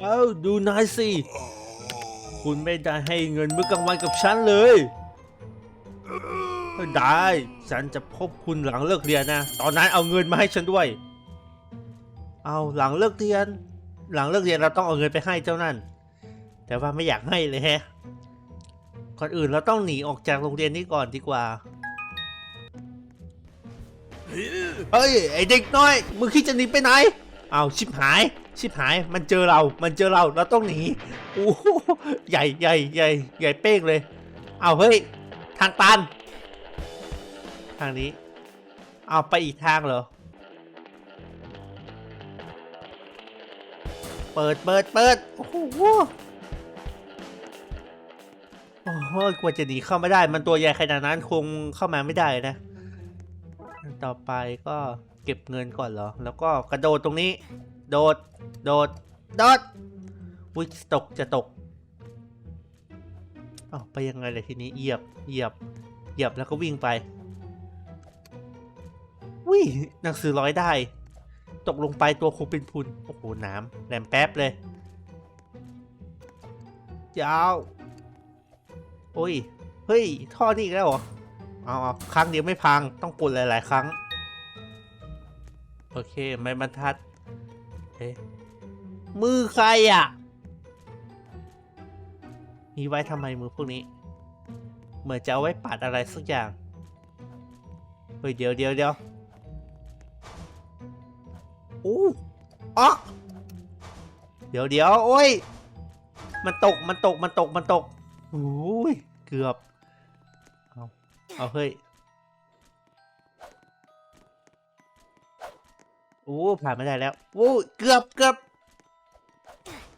เอ้าดูนายสิ คุณไม่ได้ให้เงินมื้อกลางวันกับฉันเลยได้ ฉันจะพบคุณหลังเลิกเรียนนะ ตอนนั้นเอาเงินมาให้ฉันด้วย เอาหลังเลิกเรียน หลังเลิกเรียนเราต้องเอาเงินไปให้เจ้านั่น แต่ว่าไม่อยากให้เลยแฮะ ก่อนอื่นเราต้องหนีออกจากโรงเรียนนี้ก่อนดีกว่า เฮ้ยไอเด็กน้อย มึงคิดจะหนีไปไหน เอาชิบหาย ชิบหาย มันเจอเรา มันเจอเรา เราต้องหนี โอ้โหใหญ่ใหญ่ใหญ่ใหญ่เป้งเลย เอาเฮ้ย ทางตัน ทางนี้ เอาไปอีกทางเหรอ เปิดเปิดเปิด โอ้โห โอ้โหกว่าจะหนีเข้าไม่ได้ มันตัวใหญ่ขนาดนั้นคงเข้ามาไม่ได้นะ ต่อไปก็ เก็บเงินก่อนเหรอ แล้วก็กระโดดตรงนี้ โดด โดด โดดอุ้ยตกจะตกอ้าวไปยังไงเลยทีนี้เหยียบ เหยียบ เหยียบแล้วก็วิ่งไปวิ่งหนังสือร้อยได้ ตกลงไปตัวคงเป็นพุน โอ้โห น้ำแหลมแป๊บเลย ยาว โอ้ย เฮ้ย ท่อนี่อีกแล้วเหรอ เอาเอาครั้งเดียวไม่พัง ต้องกดหลาย ๆ ครั้ง อเค ไม่บรรทัด เอ๊ะ มือใครอะ มีไว้ทำไมมือพวกนี้ เหมือนจะเอาไว้ปัดอะไรสักอย่าง เฮ้ย เดี๋ยวเดี๋ยวเดี๋ยวอู้อ๋อเดี๋ยวเดี๋ยวโอ้ย มันตก มันตก มันตก มันตกโอ้ย เกือบ เอา เอา เฮ้ย โอ้ผ่านไม่ได้แล้วโอ้เกือบเกือบ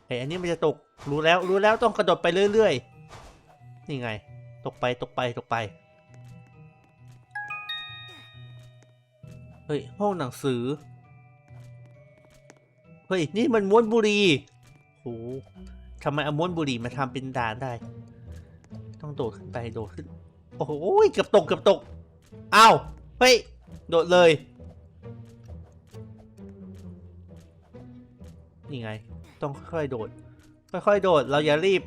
เฮ้ยอันนี้มันจะตกรู้แล้วรู้แล้วต้องกระโดดไปเรื่อยๆนี่ไง ตกไปตกไปตกไปเฮ้ยห้องหนังสือเฮ้ยนี่มันม้วนบุรีโหทำไมเอาม้วนบุรีมาทำเป็นด่านได้ ต้องโดดขึ้นไปโดดขึ้นโอ้โหเกือบตกเกือบตกอ้าวเฮ้ยโดดเลย นี่ไง ต้องค่อยๆโดด ค่อยๆโดด เราอย่ารีบ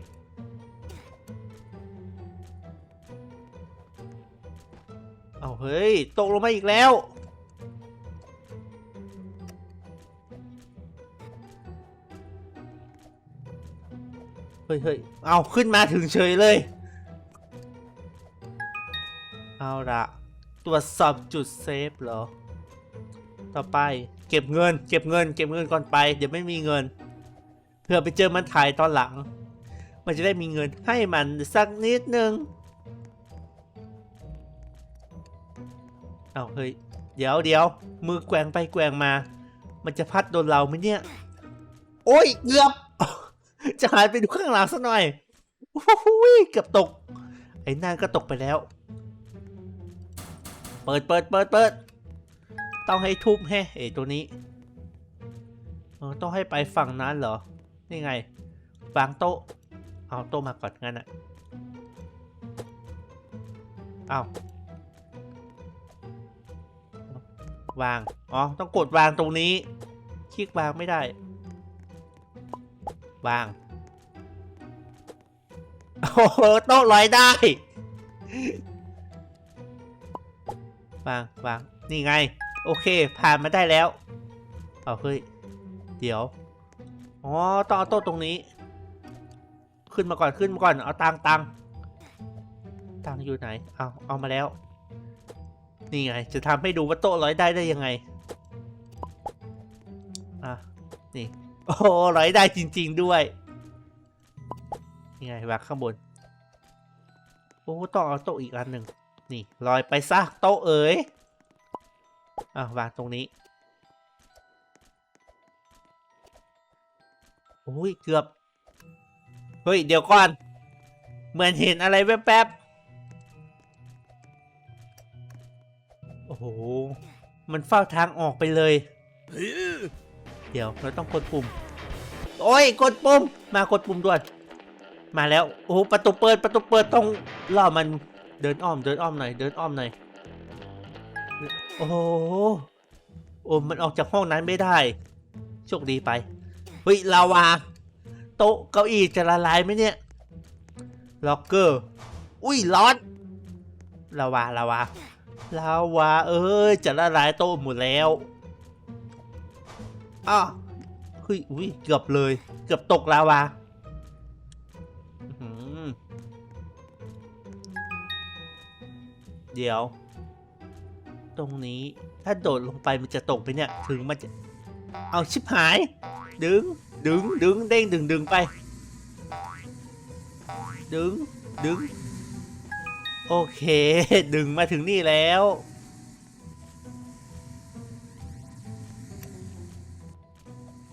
เอาเฮ้ย ตกลงมาอีกแล้ว เฮ้ยเฮ้ยเอาขึ้นมาถึงเฉยเลย เอาละตรวจสอบจุดเซฟเหรอ ต่อไป เก็บเงิน เก็บเงิน เก็บเงินก่อนไป เดี๋ยวไม่มีเงินเพื่อไปเจอมันถ่ายตอนหลัง มันจะได้มีเงินให้มันสักนิดนึงเอาเฮ้ยเดี๋ยวเดี๋ยวมือแกว่งไปแกว่งมา มันจะพัดโดนเราไหมเนี่ย โอ้ยเกือบ จะหันไปดูข้างหลังสักหน่อยโอ้โหเกือบตก ไอ้นั่นก็ตกไปแล้ว เปิดเปิดเปิดเปิด ต้องให้ทุบแฮะไอตัวนี้เออต้องให้ไปฝั่งนั้นเหรอ นี่ไง วางโต๊ะ เอาโต๊ะมาก่อนงั้นอะเอาวาง อ๋อ ต้องกดวางตรงนี้ คลิกวางไม่ได้ วาง โอ้โหโต๊ะลอยได้ วาง วาง นี่ไง โอเค ผ่านมาได้แล้ว เอาเฮ้ย เดี๋ยว อ๋อ ต้องเอาโต๊ะตรงนี้ ขึ้นมาก่อน ขึ้นมาก่อน เอาตังตังตังอยู่ไหน เอา เอามาแล้ว นี่ไง จะทำให้ดูว่าโต๊ะร้อยได้ได้ยังไง อะ นี่ โอ้ร้อยได้จริง ๆด้วย นี่ไงวางข้างบน โอ้ ต้องเอาโต๊ะอีกอันหนึ่ง นี่ลอยไปซะโต๊ะเอ๋ย อะวางตรงนี้โอ้ยเกือบ เฮ้ย เดี๋ยวก่อน เหมือนเห็นอะไรแวบๆ โอ้โห มันเฝ้าทางออกไปเลย เดี๋ยวเราต้องกดปุ่ม โอ้ย กดปุ่ม มากดปุ่มด่วน มาแล้ว โอ้โหประตูเปิด ประตูเปิดต้องล่อมัน เดินอ้อม เดินอ้อมหน่อย เดินอ้อมหน่อย โอ้โหโอ้มันออกจากห้องนั้นไม่ได้ โชคดีไป เฮ้ยลาวาโต๊ะเก้าอี้จะละลายไหมเนี่ย ล็อกเกอร์ อุ้ยร้อนลาวาลาวาลาวาเอ้ยจะละลายโต๊ะหมดแล้วอ้าวเฮ้ยอุ้ยเกือบเลย เกือบตกลาวาเดี๋ยว ตรงนี้ ถ้าโดดลงไปมันจะตกไปเนี่ย ถึงมันจะ เอาชิบหาย ดึง ดึง ดึง เด้ง ดึง ดึงไป ดึง ดึง โอเค ดึงมาถึงนี่แล้ว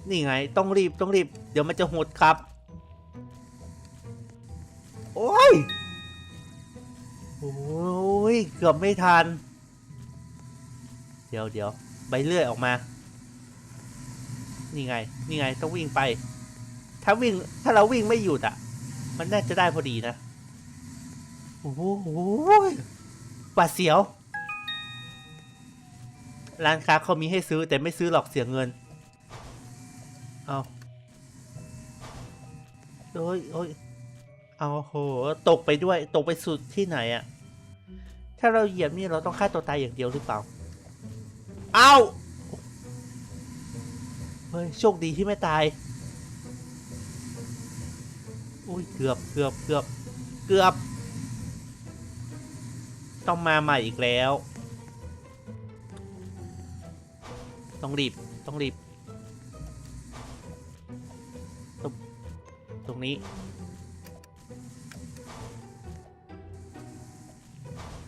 นี่ไง ต้องรีบ ต้องรีบ เดี๋ยวมันจะหดครับ โอ้ยโอ้ย เกือบไม่ทัน เดี๋ยวเดี๋ยวใบเลื่อยออกมา นี่ไง นี่ไงต้องวิ่งไป ถ้าวิ่ง ถ้าเราวิ่งไม่หยุดอะ มันน่าจะได้พอดีนะ โอ้โหหวาดเสียว ร้านค้าเขามีให้ซื้อแต่ไม่ซื้อหรอกเสียเงิน เอาโอ้ยโอ้ยเอาโห ตกไปด้วย ตกไปสุดที่ไหนอะถ้าเราเหยียบนี่เราต้องฆ่าตัวตายอย่างเดียวหรือเปล่า อ้าเฮ้ยโชคดีที่ไม่ตายอุ้ยเกือบเกือบเกือบเกือบ ต้องมาใหม่อีกแล้ว ต้องรีบต้องรีบตรงตรงนี้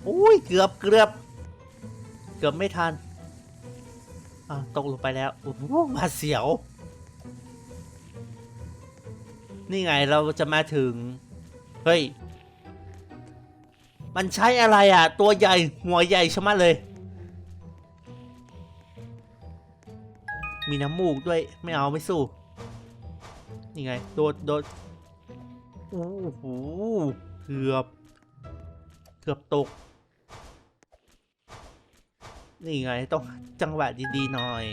อุ้ยเกือบเกือบ เกือบไม่ทัน อะตกลงไปแล้วโอ้โหหวาดเสียว นี่ไงเราจะมาถึง เฮ้ย มันใช้อะไรอะ ตัวใหญ่ หัวใหญ่ชะมัดเลย มีน้ำมูกด้วย ไม่เอาไม่สู้ นี่ไง โดดโดดโอ้โหเกือบ เกือบตก นี่ไงต้องจังหวะดีๆหน่อย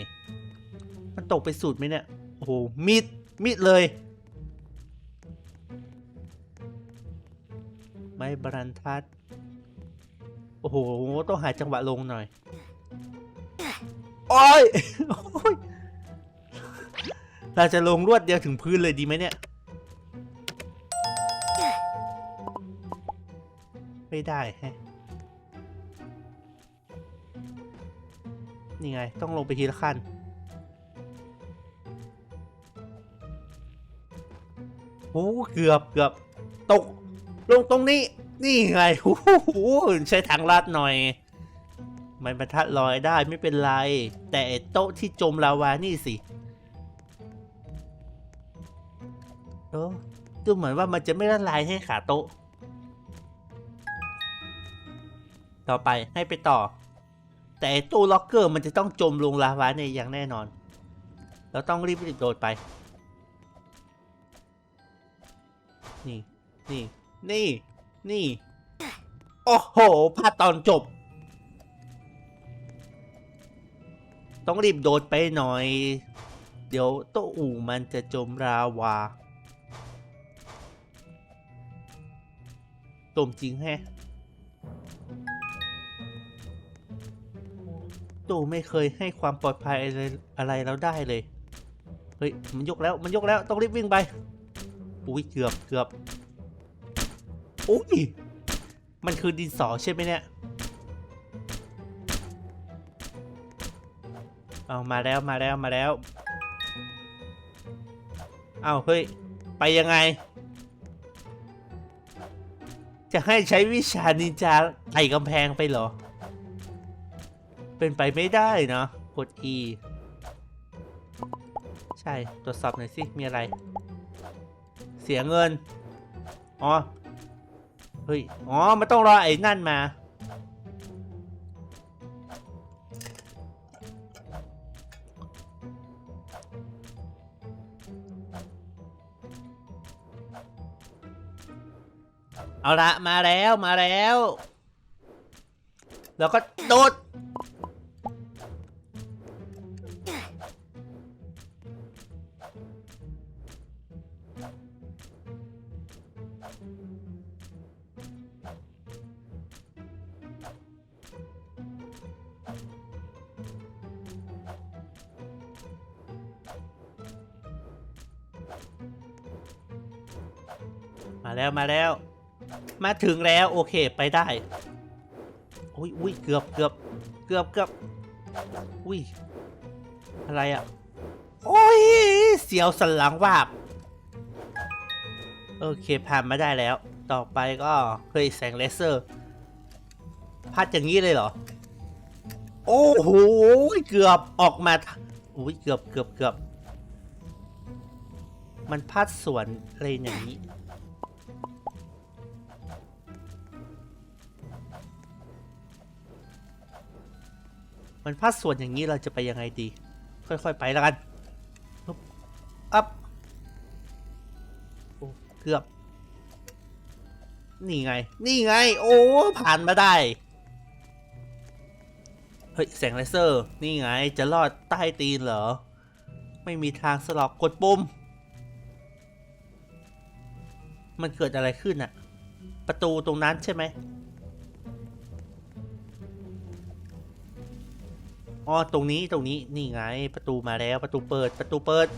มันตกไปสุดไหมเนี่ย โอ้โหมิดมิดเลยไม่บรันทัด โอ้โห ต้องหาจังหวะลงหน่อยโอ้ยโอ้ยเราจะลงรวดเดียวถึงพื้นเลยดีไหมเนี่ย ไม่ได้ฮะ นี่ไง ต้องลงไปทีละขั้น โอ้เกือบเกือบตก ลงตรงนี้ นี่ไงโอ้โหใช้ทางลาดหน่อย มันบรรทัดลอยได้ไม่เป็นไร แต่โต๊ะที่จมลาวานี่สิเออดูเหมือนว่ามันจะไม่ละลายให้ขาโต๊ะ ต่อไปให้ไปต่อ แต่ตู้ล็อกเกอร์มันจะต้องจมลงลาวาเนี่ยอย่างแน่นอน เราต้องรีบรีบโดดไป นี่ นี่ นี่ นี่ โอ้โหพลาดตอนจบ ต้องรีบโดดไปหน่อย เดี๋ยวโต๊ะอู่มันจะจมราวาจมจริงแฮะ ตู้ไม่เคยให้ความปลอดภัยอะไรอะไรเราได้เลย เฮ้ย มันยกแล้ว มันยกแล้ว ต้องรีบวิ่งไป อุ้ย เกือบเกือบอุ้ย มันคือดินสอใช่ไหมเนี่ย เอามาแล้วมาแล้วมาแล้ว เอาเฮ้ย ไปยังไง จะให้ใช้วิชานินจาไต่กำแพงไปเหรอ เป็นไปไม่ได้เนาะกด E ใช่ ตรวจสอบหน่อยสิ มีอะไร เสียเงิน อ๋อ เฮ้ย อ๋อ มันต้องรอไอ้นั่นมา เอาละมาแล้ว มาแล้ว แล้วก็โดด มาแล้วมาแล้ว มาถึงแล้วโอเคไปได้อุ้ยอุ้ยเกือบเกือบเกือบเกือบอุ้ยอะไรอะ่ะโอ้ยเสียวสันหลังวาบโอเคผ่านมาได้แล้ว ต่อไปก็เฮ้ยแสงเลเซอร์พัดอย่างนี้เลยเหรอ โอ้โหเกือบออกมาอุ้ยเกือบเกือบเกือบมันพัดสวนอะไรอย่างนี้ มันพัดส่วนอย่างนี้เราจะไปยังไงดี ค่อย ๆ ไปแล้วกันปึ๊บอัพโอ้เกือบ นี่ไง นี่ไง โอ้ ผ่านมาได้ เฮ้ย แสงเลเซอร์ นี่ไง จะรอดใต้ตีนเหรอ ไม่มีทางสลอกกดปุ่ม มันเกิดอะไรขึ้นอะประตูตรงนั้นใช่ไหม อ๋อตรงนี้ตรงนี้นี่ไงประตูมาแล้วประตูเปิดประตูเปิด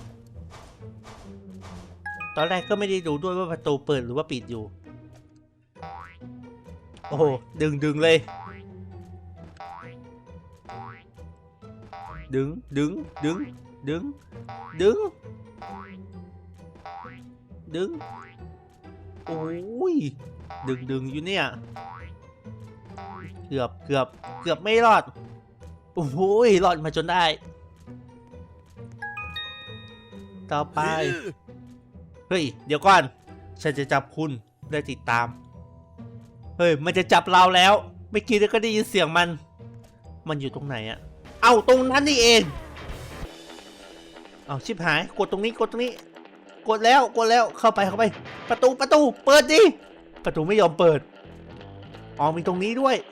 ตอนแรกก็ไม่ได้ดูด้วยว่าประตูเปิดหรือว่าปิดอยู่ โอ้โหดึงดึงเลย ดึงดึงดึงดึงดึงดึงโอ้ยดึงดึงอยู่เนี่ย เกือบเกือบเกือบไม่รอด โอ้โหยรอดมาจนได้ ต่อไป เฮ้ย เดี๋ยวก่อน ฉันจะจับคุณได้ติดตาม เฮ้ย มันจะจับเราแล้ว ไม่อกี้ก็ได้ยินเสียงมัน มันอยู่ตรงไหนอะเอ้าตรงนั้นนี่เอง เอาชิบหาย กดตรงนี้กดตรงนี้ กดแล้วกดแล้วเข้าไปเข้าไป ประตูประตู เปิดดิประตูไม่ยอมเปิด อ๋อมีตรงนี้ด้วยเ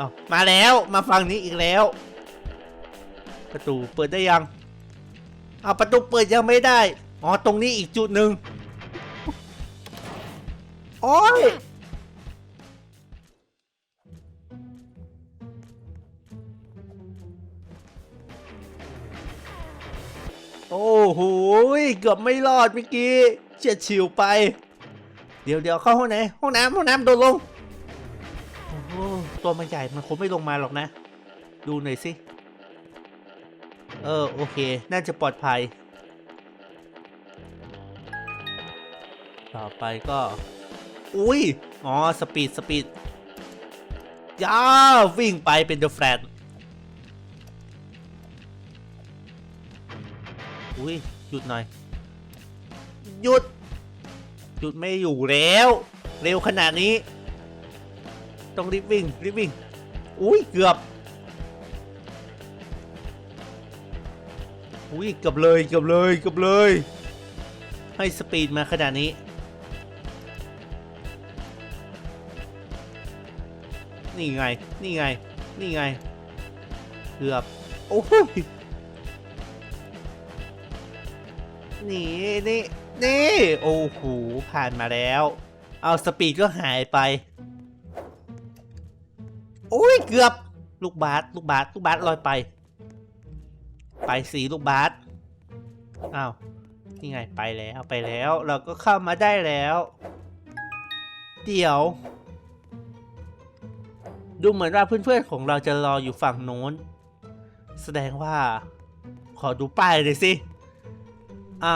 อามาแล้วมาฝั่งนี้อีกแล้ว ประตูเปิดได้ยังเอาประตูเปิดยังไม่ได้อ๋อตรงนี้อีกจุดหนึ่งโอ้ยโอ้โหเกือบไม่รอดเมื่อกี้เฉียดฉิวไป เดี๋ยวเดี๋ยวเข้าห้องไหนห้องน้ำห้องน้ำโดดลง ตัวมันใหญ่มันคงไม่ลงมาหรอกนะ ดูหน่อยสิ เออ โอเค น่าจะปลอดภัย ต่อไปก็ อุ้ย อ๋อ สปีด สปีดย่าวิ่งไปเป็นเดอะแฟลตอุ้ย หยุดหน่อย หยุด หยุดไม่อยู่แล้ว เร็วขนาดนี้ ต้องรีบวิ่งรีบวิ่งอุ้ยเกือบอุ้ยเกือบเลยเกือบเลยเกือบเลย ให้สปีดมาขนาดนี้นี่ไง นี่ไง นี่ไง เกือบ โอ้ยนี่นี่นี่ โอ้โห ผ่านมาแล้ว เอาสปีดก็หายไป โอ้ยเกือบ ลูกบาสลูกบาสลูกบาสลอยไป ไปสีลูกบาสอ้าวนี่ไงไปแล้วไปแล้ว เราก็เข้ามาได้แล้ว เดี๋ยว ดูเหมือนว่าเพื่อนๆของเราจะรออยู่ฝั่งโน้น แสดงว่า ขอดูป้ายเลยสิ อ่า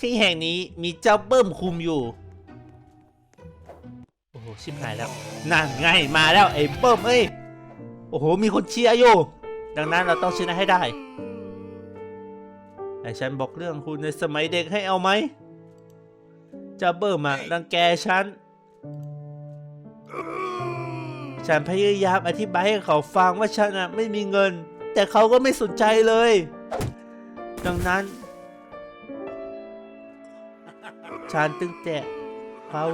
ที่แห่งนี้มีเจ้าเบิ้มคุมอยู่ ชิบหายแล้ว นั่นไงมาแล้วไอ้เบิ้มเอ้ย โอ้โห มีคนเชียร์อยู่ ดังนั้นเราต้องชนะให้ได้ ไอ้ฉันบอกเรื่องคุณในสมัยเด็กให้เอาไหมเจ้าเบิ้มอะรังแกฉัน ฉันพยายามอธิบายให้เขาฟังว่าฉันอะไม่มีเงิน แต่เขาก็ไม่สนใจเลย ดังนั้น ฉันตึงแต่เขา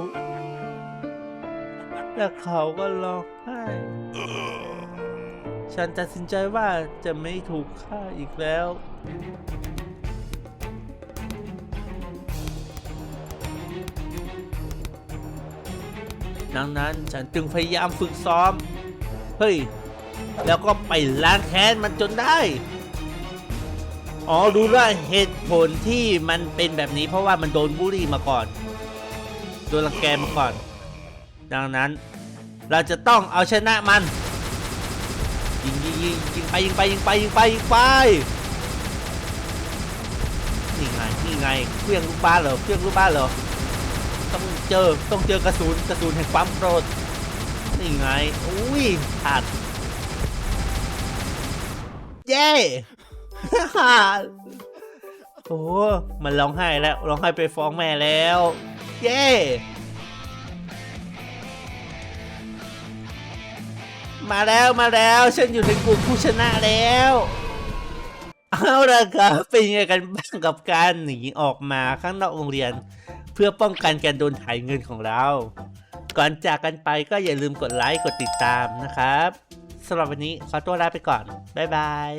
และเขาก็ร้องไห้ ฉันตัดสินใจว่าจะไม่ถูกฆ่าอีกแล้ว ดังนั้นฉันจึงพยายามฝึกซ้อม เฮ้ย แล้วก็ไปล้างแค้นมันจนได้ อ๋อ รู้ว่าเหตุผลที่มันเป็นแบบนี้เพราะว่ามันโดนบูลลี่มาก่อน โดนรังแกมาก่อน ดังนั้นเราจะต้องเอาชนะมัน ยิงยิงยิงยิงไปยิงไปยิงไปยิงไปยิงไปนี่ไงนี่ไงเครื่องลูกบ้านเหรอเครื่องลูกบ้านเหรอต้องเจอต้องเจอกระสุนกระสุนแห่งความโกรธนี่ไงอุ้ยขาดเย้โอ้มันร้องไห้แล้วร้องไห้ไปฟ้องแม่แล้ว เย้ มาแล้วมาแล้วฉันอยู่ในกลุ่มผู้ชนะแล้วเอาละครับเป็นยังไงกันบ้างกับการหนีออกมาข้างนอกโรงเรียน เพื่อป้องกันการโดนถ่ายเงินของเรา ก่อนจากกันไปก็อย่าลืมกดไลค์กดติดตามนะครับสำหรับวันนี้ขอตัวลาไปก่อน บ๊ายบาย